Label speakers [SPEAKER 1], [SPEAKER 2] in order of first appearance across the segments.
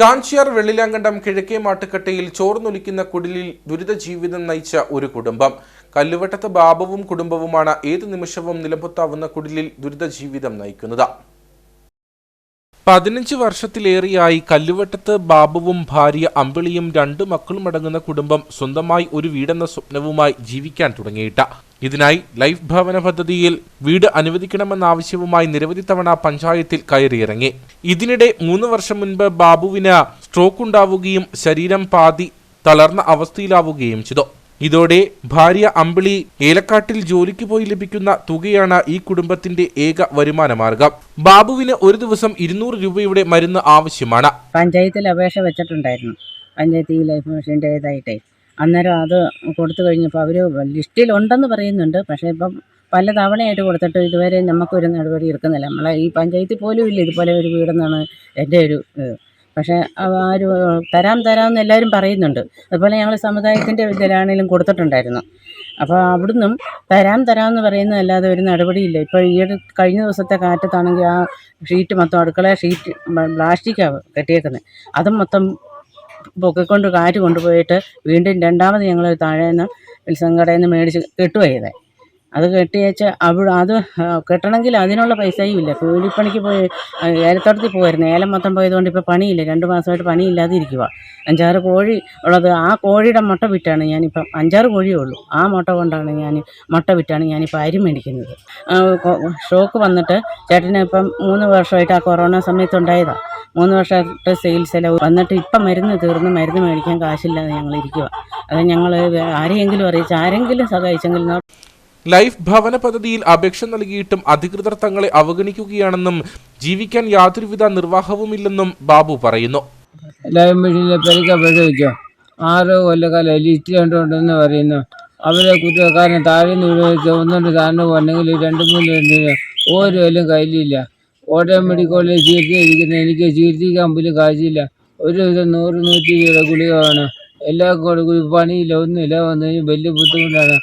[SPEAKER 1] കാഞ്ചിയാർ വെള്ളിലാങ്കണ്ടം കിഴക്കേ മാട്ടുക്കട്ടയിൽ ചോർന്നൊലിക്കുന്ന കുടിലിൽ ദുരിത ജീവിതം നയിച്ച ഒരു കുടുംബം. കല്ലുവട്ടത്ത് ബാബുവും കുടുംബവുമാണ് ഏതു നിമിഷവും നിലമ്പൊത്താവുന്ന കുടിലിൽ ദുരിത ജീവിതം നയിക്കുന്നത്. പതിനഞ്ച് വർഷത്തിലേറെയായി കല്ലുവട്ടത്ത് ബാബുവും ഭാര്യ അമ്പിളിയും രണ്ടു മക്കളും അടങ്ങുന്ന കുടുംബം സ്വന്തമായി ഒരു വീടെന്ന സ്വപ്നവുമായി ജീവിക്കാൻ തുടങ്ങിയിട്ട ഇതിനായി ലൈഫ് ഭവന പദ്ധതിയിൽ വീട് അനുവദിക്കണമെന്ന ആവശ്യവുമായി നിരവധി തവണ പഞ്ചായത്തിൽ കയറിയിറങ്ങി. ഇതിനിടെ മൂന്ന് വർഷം മുൻപ് ബാബുവിന് സ്ട്രോക്ക് ഉണ്ടാവുകയും ശരീരം പാതി തളർന്ന അവസ്ഥയിലാവുകയും ചെയ്തു. ഇതോടെ ഭാര്യ അമ്പിളി ഏലക്കാട്ടിൽ ജോലിക്ക് പോയി ലഭിക്കുന്ന തുകയാണ് ഈ കുടുംബത്തിന്റെ ഏക വരുമാന മാർഗം. ബാബുവിന് ഒരു ദിവസം ഇരുന്നൂറ് രൂപയുടെ മരുന്ന് ആവശ്യമാണ്.
[SPEAKER 2] പഞ്ചായത്തിൽ അപേക്ഷ വെച്ചിട്ടുണ്ടായിരുന്നു. പഞ്ചായത്ത് ഈ ലൈഫ് മിഷന്റെ ഇതായിട്ടേ. അന്നേരം അത് കൊടുത്തു കഴിഞ്ഞപ്പോൾ അവർ ലിസ്റ്റിലുണ്ടെന്ന് പറയുന്നുണ്ട്. പക്ഷേ ഇപ്പം പല തവണയായിട്ട് കൊടുത്തിട്ട് ഇതുവരെ നമുക്കൊരു നടപടി എടുക്കുന്നില്ല. നമ്മളെ ഈ പഞ്ചായത്തിൽ പോലും ഇല്ല. ഇതുപോലെ ഒരു വീടെന്നാണ് എന്റെ ഒരു ഇത് പക്ഷേ ആരും തരാം തരാമെന്ന് എല്ലാവരും പറയുന്നുണ്ട്. അതുപോലെ ഞങ്ങൾ സമുദായത്തിന്റെ ഇതിലാണെങ്കിലും കൊടുത്തിട്ടുണ്ടായിരുന്നു. അപ്പോൾ അവിടുന്നും തരാം തരാമെന്ന് പറയുന്നതല്ലാതെ ഒരു നടപടിയില്ല. ഇപ്പോൾ ഈ കഴിഞ്ഞ ദിവസത്തെ കാറ്റത്താണെങ്കിൽ ആ ഷീറ്റ് മൊത്തം അടുക്കള ഷീറ്റ് പ്ലാസ്റ്റിക്കാണ് കെട്ടിയേക്കുന്നത്. അതും മൊത്തം പൊക്കിക്കൊണ്ട് കാറ്റ് കൊണ്ടുപോയിട്ട് വീണ്ടും രണ്ടാമത് ഞങ്ങൾ താഴേന്ന് വിൽസൺ കടയിൽ നിന്ന് മേടിച്ച് കെട്ടുക ചെയ്തേ അത് കെട്ടിയേച്ച് അവിടെ അത് കെട്ടണമെങ്കിൽ അതിനുള്ള പൈസയും ഇല്ല. കൂലിപ്പണിക്ക് പോയി ഏലത്തോട്ടത്തിൽ പോയിരുന്നു ഏലം മൊത്തം പോയതുകൊണ്ട് ഇപ്പോൾ പണിയില്ല. രണ്ട് മാസമായിട്ട് പണിയില്ലാതെ ഇരിക്കുക അഞ്ചാറ് കോഴി ഉള്ളത് ആ കോഴിയുടെ മുട്ട വിറ്റാണ് ഞാനിപ്പം അഞ്ചാറ് കോഴിയേ ഉള്ളൂ. ആ മുട്ട കൊണ്ടാണ് ഞാൻ മുട്ട വിറ്റാണ് ഞാനിപ്പോൾ അരി മേടിക്കുന്നത്. ഷോക്ക് വന്നിട്ട് ചേട്ടന് ഇപ്പം മൂന്ന് വർഷമായിട്ട് ആ കൊറോണ സമയത്തുണ്ടായതാണ് മൂന്ന് വർഷമായിട്ട് സെയിൽസ് എല്ലാം വന്നിട്ട് ഇപ്പം മരുന്ന് തീർന്ന് മരുന്ന് മേടിക്കാൻ കാശില്ലാതെ ഞങ്ങൾ ഇരിക്കുക അത് ഞങ്ങൾ ആരെയെങ്കിലും അറിയിച്ച് ആരെങ്കിലും സഹായിച്ചെങ്കിൽ
[SPEAKER 1] ലൈഫ് ഭവന പദ്ധതിയിൽ അപേക്ഷ നൽകിയിട്ടും അധികൃതർ തങ്ങളെ അവഗണിക്കുകയാണെന്നും ജീവിക്കാൻ യാതൊരുവിധ നിർവാഹവുമില്ലെന്നും ബാബു പറയുന്നു.
[SPEAKER 3] ലൈഫ് മിഷനിലെ ആറ് കൊല്ലക്കാലം ലിസ്റ്റ് കണ്ടുണ്ടെന്ന് പറയുന്നു. അവരെ കുറ്റക്കാരൻ താഴെ നിന്ന് ചുവന്നുകൊണ്ട് താഴ്ന്നു പോകണമെങ്കിൽ രണ്ട് മൂന്ന് ഓരോ ഒരു കൊല്ലം കയ്യിലില്ല. കോട്ടയം മെഡിക്കൽ കോളേജ് ചികിത്സിച്ചിരിക്കുന്ന എനിക്ക് ചികിത്സിക്കാൻ പോലും കാശില്ല. ഒരു ദിവസം നൂറ് നൂറ്റി ഇരുപത് ഗുളിക വേണം എല്ലാ കൂടെ ഗുളി- പണിയില്ല ഒന്നുമില്ല. വന്നു കഴിഞ്ഞാൽ വലിയ ബുദ്ധിമുട്ടാണ്.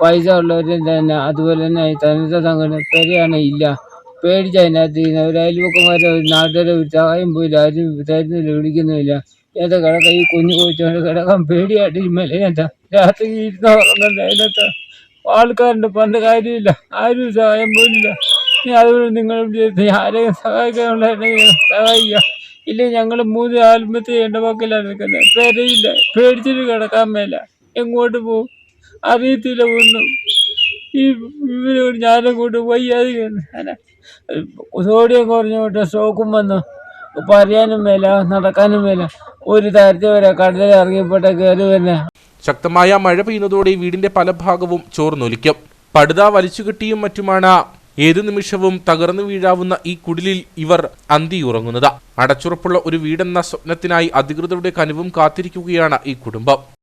[SPEAKER 3] പൈസ ഉള്ളവരും തന്നെ. അതുപോലെ തന്നെ തനത്ത സംഘടന പെരയാണ് ഇല്ല. പേടിച്ച് അതിനകത്ത് ഇരുന്ന് ഒരു അയൽവക്കന്മാരെ ഒരു നാട്ടുകാരെ ഒരു സഹായം പോയില്ല ആരും തരുന്നില്ല വിളിക്കുന്നുമില്ല. ഏതാ കിടക്ക ഈ കുഞ്ഞു കൊച്ചുകൊണ്ട് കിടക്കാൻ പേടിയായിട്ട് ഇമ്മല രാത്രി ഇരുന്ന് ഉറങ്ങുന്നുണ്ട് അതിനകത്ത് ആൾക്കാരുണ്ട് പണ്ട് കാര്യമില്ല. ആരും സഹായം പോലില്ല ഇനി അതുകൊണ്ട് നിങ്ങൾ ആരെയും സഹായിക്കാനുണ്ടായിരുന്നെങ്കിൽ സഹായിക്കുക ഇല്ല ഞങ്ങൾ മൂന്ന് ആത്മഹത്യ ചെയ്യേണ്ട പക്കലാണ് നിൽക്കുന്നത് പെരയില്ല പേടിച്ചിട്ട് കിടക്കാൻ മേല. എങ്ങോട്ട് പോകും അറിയത്തില്ല ഒന്നും. ഈ ഇവരോട് ഞാനങ്ങോട്ട് വയ്യാതെ സോഡിയം കുറഞ്ഞുകൊണ്ട് സ്ട്രോക്കും വന്നു. ഇപ്പം അറിയാനും മേല നടക്കാനും മേല. ഒരു തരത്തിൽ വരെ കടലിൽ ഇറങ്ങിപ്പെട്ട കയറി വരുന്ന.
[SPEAKER 1] ശക്തമായ മഴ പെയ്യുന്നതോടെ വീടിന്റെ പല ഭാഗവും ചോർന്നൊലിക്കും. പടുത വലിച്ചുകെട്ടിയും മറ്റുമാണ് ഏതു നിമിഷവും തകർന്നു വീഴാവുന്ന ഈ കുടിലിൽ ഇവർ അന്തിയുറങ്ങുന്നത്. അടച്ചുറപ്പുള്ള ഒരു വീടെന്ന സ്വപ്നത്തിനായി അധികൃതരുടെ കനിവും കാത്തിരിക്കുകയാണ് ഈ കുടുംബം.